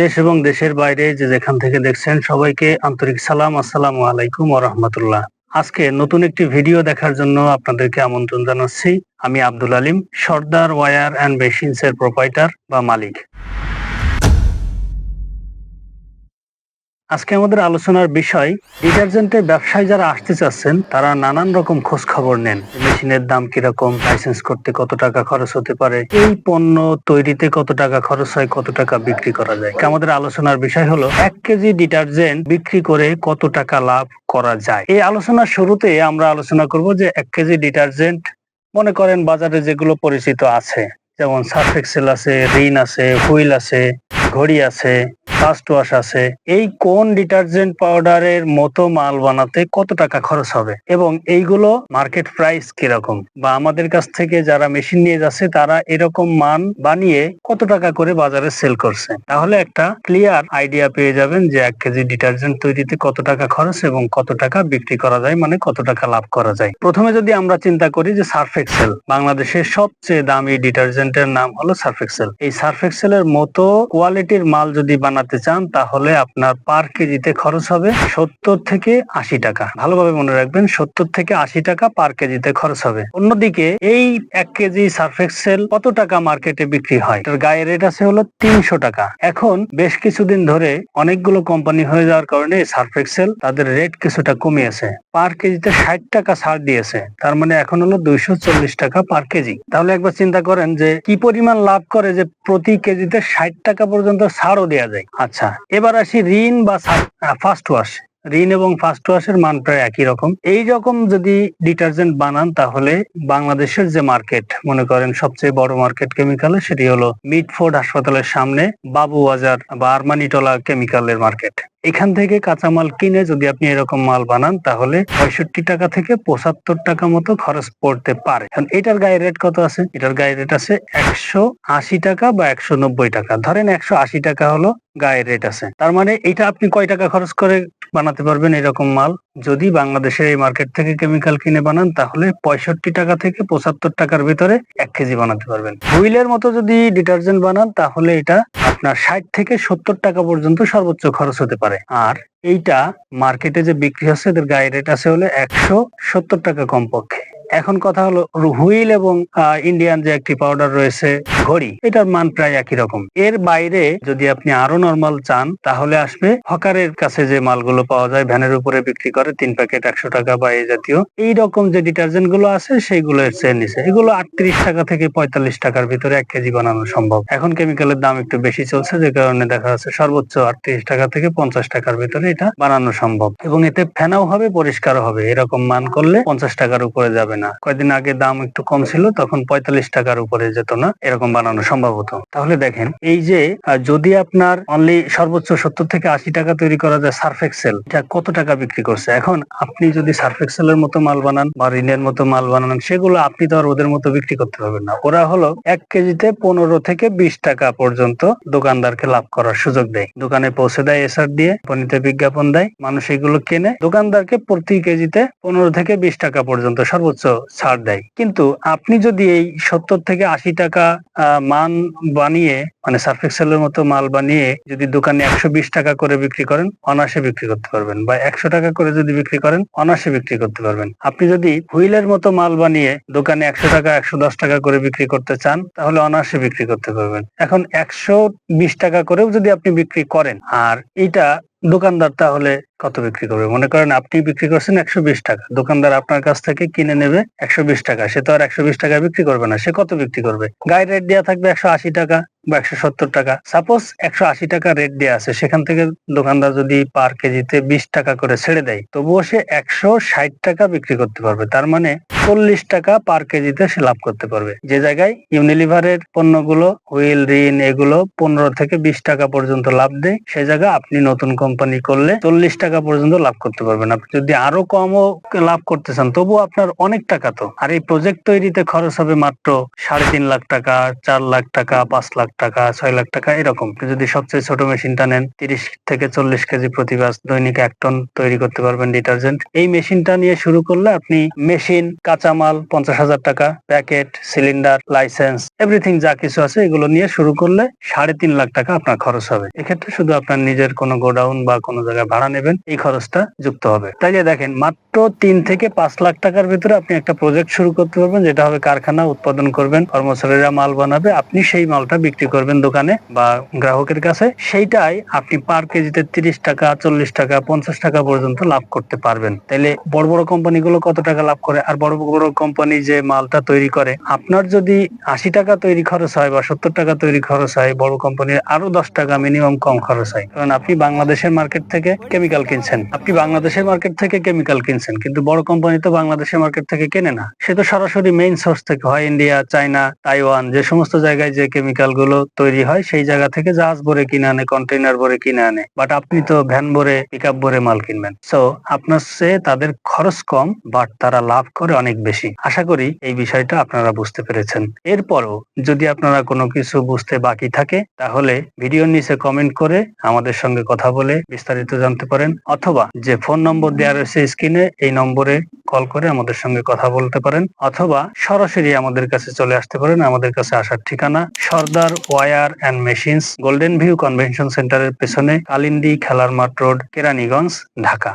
দেশ এবং দেশের বাইরে যে যেখান থেকে দেখছেন সবাইকে আন্তরিক সালাম, আসসালাম আলাইকুম রহমতুল্লাহ। আজকে নতুন একটি ভিডিও দেখার জন্য আপনাদেরকে আমন্ত্রণ জানাচ্ছি। আমি Abdul Alim, Sardar ware and machines এর প্রোপাইটার বা মালিক। আজকে আমাদের আলোচনার বিষয় ডিটারজেন্টের ব্যবসায় যারা আসতে চাচ্ছেন, তারা নানান রকম খোঁজ খবর নেন। মেশিনের দাম কীরকম লাইসেন্স করতে কত টাকা খরচ হতে পারে, এই পণ্য তৈরিতে কত টাকা খরচ হয়, কত টাকা বিক্রি করা যায়। আমাদের আলোচনার বিষয় হলো, এক কেজি ডিটারজেন্ট বিক্রি করে কত টাকা লাভ করা যায়। এই আলোচনার শুরুতে আমরা আলোচনা করব যে, এক কেজি ডিটারজেন্ট, মনে করেন বাজারে যেগুলো পরিচিত আছে, যেমন সার্ফ এক্সেল আছে, রিন আছে, হুইল আছে ঘড়ি আছে ফাস্ট ওয়াশ আছে, এই কোন ডিটারজেন্ট পাউডারের মতো মাল বানাতে কত টাকা খরচ হবে? এবং এইগুলো মার্কেট প্রাইস কীরকম? বা আমাদের কাছ থেকে যারা মেশিন নিয়ে যাচ্ছে, তারা এরকম মান বানিয়ে কত টাকা করে বাজারে সেল করছে? তাহলে একটা ক্লিয়ার আইডিয়া পেয়ে যাবেন যে এক কেজি ডিটারজেন্ট তৈরিতে কত টাকা খরচ এবং কত টাকা বিক্রি করা যায় মানে কত টাকা লাভ করা যায়। প্রথমে যদি আমরা চিন্তা করি যে সার্ফ এক্সেল, বাংলাদেশের সবচেয়ে দামি ডিটারজেন্টের নাম হলো সার্ফ এক্সেল। এই সার্ফ এক্সেলের মতো কোয়ালিটির মাল যদি বানাতে চান, তাহলে আপনার পার কেজিতে খরচ হবে সত্তর থেকে আশি টাকা। ভালোভাবে মনে রাখবেন, সত্তর থেকে আশি টাকা পার কেজিতে খরচ হবে। অন্যদিকে এই এক কেজি সার্ফ এক্সেল কত টাকা মার্কেটে বিক্রি হয়? এটার গায়ে রেট আছে হলো তিনশো টাকা। এখন বেশ কিছুদিন ধরে অনেকগুলো কোম্পানি হয়ে যাওয়ার কারণে সার্ফ এক্সেল তাদের রেট কিছুটা কমিয়েছে। পার কেজিতে ষাট টাকা ছাড় দিয়েছে। তার মানে এখন হলো দুইশো চল্লিশ টাকা পার কেজি। তাহলে একবার চিন্তা করেন যে কি পরিমাণ লাভ করে যে প্রতি কেজিতে ষাট টাকা পর্যন্ত ছাড়ও দেওয়া যায়। আচ্ছা এবার আসি ঋণ বা ফার্স্ট ওয়াশ ঋণ এবং ফার্স্ট ওয়াশের মান প্রায় একই রকম। এই রকম যদি ডিটারজেন্ট বানান, তাহলে বাংলাদেশের যে মার্কেট মনে করেন সবচেয়ে বড় মার্কেট কেমিক্যালে সেটি হলো মিটফোর্ড হাসপাতালের সামনে বাবু বাজার বা আরমানিটলা কেমিক্যালের মার্কেট এখান থেকে কাঁচামাল কিনে যদি আপনি এরকম মাল বানান, তাহলে পঁয়ষট্টি টাকা থেকে পঁচাত্তর টাকা মতো খরচ পড়তে পারে। কারণ এটার গায়ে রেট কত আছে? এটার গায়ে রেট আছে একশো আশি টাকা বা একশো নব্বই টাকা। ধরেন একশো আশি টাকা হলো গায়ের রেট আছে। তার মানে এটা আপনি কয় টাকা খরচ করে বানাতে পারবেন এরকম মাল। যদি বাংলাদেশের এই মার্কেট থেকে কেমিক্যাল কিনে বানান, তাহলে পঁয়ষট্টি টাকা থেকে পঁচাত্তর টাকার ভিতরে এক কেজি বানাতে পারবেন। হুইলের মতো যদি ডিটারজেন্ট বানান, তাহলে এটা আপনার ষাট থেকে সত্তর টাকা পর্যন্ত সর্বোচ্চ খরচ হতে পারে। আর এইটা মার্কেটে যে বিক্রি হচ্ছে, এদের গায়ে রেট আছে হলে একশো সত্তর টাকা কমপক্ষে। এখন কথা হলো হুইল এবং ইন্ডিয়ান যে একটি পাউডার রয়েছে ঘড়ি, এটার মান প্রায় একই রকম। এর বাইরে যদি আপনি আরও নর্মাল চান, তাহলে আসবে হকারের কাছে যে মালগুলো পাওয়া যায়, ভ্যানের উপরে বিক্রি করে তিন প্যাকেট একশো টাকা বা এই জাতীয়। এই রকম যে ডিটারজেন্টগুলো আছে, সেইগুলো এর চেয়ে নিচে। এগুলো আটত্রিশ টাকা থেকে পঁয়তাল্লিশ টাকার ভিতরে এক কেজি বানানো সম্ভব। এখন কেমিক্যালের দাম একটু বেশি চলছে, যে কারণে দেখা যাচ্ছে সর্বোচ্চ আটত্রিশ টাকা থেকে পঞ্চাশ টাকার ভিতরে এটা বানানো সম্ভব। এবং এতে ফেনাও হবে, পরিষ্কারও হবে। এরকম মান করলে পঞ্চাশ টাকার উপরে যাবে না। কয়েকদিন আগে দাম একটু কম ছিল, তখন পঁয়তাল্লিশ টাকার উপরে যেত না। এরকম বানানো সম্ভব হতো। তাহলে দেখেন, এই যে যদি আপনার অনলি সর্বোচ্চ সত্তর থেকে আশি টাকা তৈরি করা যায় সার্ফ এক্সেল এটা কত টাকা বিক্রি করছে? এখন আপনি যদি সার্ফ এক্সেলের মতো মাল বানান বা ঋণের মতো মাল বানান, সেগুলো আপনি তো আর ওদের মতো বিক্রি করতে পারবেন না। ওরা হলো এক কেজিতে পনেরো থেকে বিশ টাকা পর্যন্ত দোকানদারকে লাভ করার সুযোগ দেয়। দোকানে পৌঁছে দেয় এসআর দিয়ে পনিতে বিজ্ঞাপন দেয়, মানুষ এগুলো কেনে, দোকানদারকে প্রতি কেজিতে পনেরো থেকে বিশ টাকা পর্যন্ত সর্বোচ্চ ছাড় দেয়। কিন্তু আপনি যদি এই সত্তর থেকে আশি টাকা মান বানিয়ে মানে সার্ফ সার্ফেক্সেলের মতো মাল বানিয়ে যদি দোকানে একশো বিশ টাকা করে বিক্রি করেন অনাসে বিক্রি করতে পারবেন। বা একশো টাকা করে যদি বিক্রি করেন অনাসে বিক্রি করতে পারবেন। আপনি যদি হুইলের মতো মাল বানিয়ে দোকানে একশো টাকা, একশো দশ টাকা করে বিক্রি করতে চান, তাহলে অনাসে বিক্রি করতে পারবেন। এখন একশো বিশ টাকা করেও যদি আপনি বিক্রি করেন, আর এটা দোকানদার তাহলে কত বিক্রি করবে? মনে করেন আপনি বিক্রি করছেন একশো বিশ টাকা। দোকানদার আপনার কাছ থেকে কিনে নেবে একশো বিশ টাকা। সে তো আর একশো বিশ টাকা বিক্রি করবে না, সে কত বিক্রি করবে? গায়ে রেট দেওয়া থাকবে একশো আশি টাকা বা একশো সত্তর টাকা। সাপোজ একশো আশি টাকা রেট দেওয়া আছে, সেখান থেকে দোকানদার যদি পার কেজিতে বিশ টাকা করে ছেড়ে দেয়, তবুও সে একশো ষাট টাকা বিক্রি করতে পারবে। তার মানে চল্লিশ টাকা পার কেজিতে সে লাভ করতে পারবে। যে জায়গায় ইউনিলিভারের পণ্যগুলো, হুইল রিন এগুলো পনেরো থেকে বিশ টাকা পর্যন্ত লাভ দেয়, সে জায়গায় আপনি নতুন কোম্পানি করলে চল্লিশ টাকা টাকা পর্যন্ত লাভ করতে পারবেন। আপনি যদি আরও কমও লাভ করতে চান, তবুও আপনার অনেক টাকা তো। আর এই প্রজেক্ট তৈরিতে খরচ হবে মাত্র সাড়ে তিন লাখ টাকা, চার লাখ টাকা, পাঁচ লাখ টাকা, ছয় লাখ টাকা, এরকম। যদি সবচেয়ে ছোট মেশিনটা নেন, তিরিশ থেকে চল্লিশ কেজি প্রতি দৈনিক এক টন তৈরি করতে পারবেন ডিটারজেন্ট। এই মেশিনটা নিয়ে শুরু করলে আপনি মেশিন, কাঁচামাল, পঞ্চাশ হাজার টাকা, প্যাকেট, সিলিন্ডার, লাইসেন্স, এভরিথিং যা কিছু আছে, এগুলো নিয়ে শুরু করলে সাড়ে তিন লাখ টাকা আপনার খরচ হবে। এক্ষেত্রে শুধু আপনার নিজের কোনো গোডাউন বা কোনো জায়গায় ভাড়া নেবেন এই খরচটা যুক্ত হবে। তাই যে দেখেন, মাত্র তিন থেকে পাঁচ লাখ টাকার ভিতরে আপনি একটা প্রজেক্ট শুরু করতে পারবেন, যেটা হবে কারখানা উৎপাদন করবেন, কর্মচারীরা মাল বানাবে, আপনি সেই মালটা বিক্রি করবেন দোকানে বা গ্রাহকের কাছে। সেইটাই আপনি পার কেজিতে তিরিশ টাকা, চল্লিশ টাকা, পঞ্চাশ টাকা পর্যন্ত লাভ করতে পারবেন। তাইলে বড় বড় কোম্পানিগুলো কত টাকা লাভ করে? আর বড় বড় কোম্পানি যে মালটা তৈরি করে, আপনার যদি আশি টাকা তৈরি খরচ হয় বা সত্তর টাকা তৈরি খরচ হয়, বড় কোম্পানির আরও দশ টাকা মিনিমাম কম খরচ হয়। কারণ আপনি বাংলাদেশের মার্কেট থেকে কেমিক্যাল কিনছেন? আপনি বাংলাদেশের মার্কেট থেকে কেমিক্যাল কিনছেন, কিন্তু বড় কোম্পানি তো বাংলাদেশের মার্কেট থেকে কেনে না। সে তো সরাসরি মেইন সোর্স থেকে হয় ইন্ডিয়া চায়না তাইওয়ান যে সমস্ত জায়গায় যে কেমিক্যালগুলো তৈরি হয়, সেই জায়গা থেকে জাহাজ ভরে কিনে আনে কন্টেইনার ভরে কিনে আনে। বাট আপনি তো ভ্যান ভরে পিক আপ ভরে মাল কিনবেন। সো আপনার সে তাদের খরচ কম বাট তারা লাভ করে অনেক বেশি। আশা করি এই বিষয়টা আপনারা বুঝতে পেরেছেন। এরপরও যদি আপনারা কোনো কিছু বুঝতে বাকি থাকে, তাহলে ভিডিওর নিচে কমেন্ট করে আমাদের সঙ্গে কথা বলে বিস্তারিত জানতে পারেন। অথবা যে ফোন নম্বর দেওয়া রয়েছে স্ক্রিনে, এই নম্বরে কল করে আমাদের সঙ্গে কথা বলতে পারেন, অথবা সরাসরি আমাদের কাছে চলে আসতে পারেন। আমাদের কাছে আসার ঠিকানা Sardar ware and machines golden view convention সেন্টারের পেছনে কালিন্দি খেলার মাঠ রোড, কেরানীগঞ্জ, ঢাকা।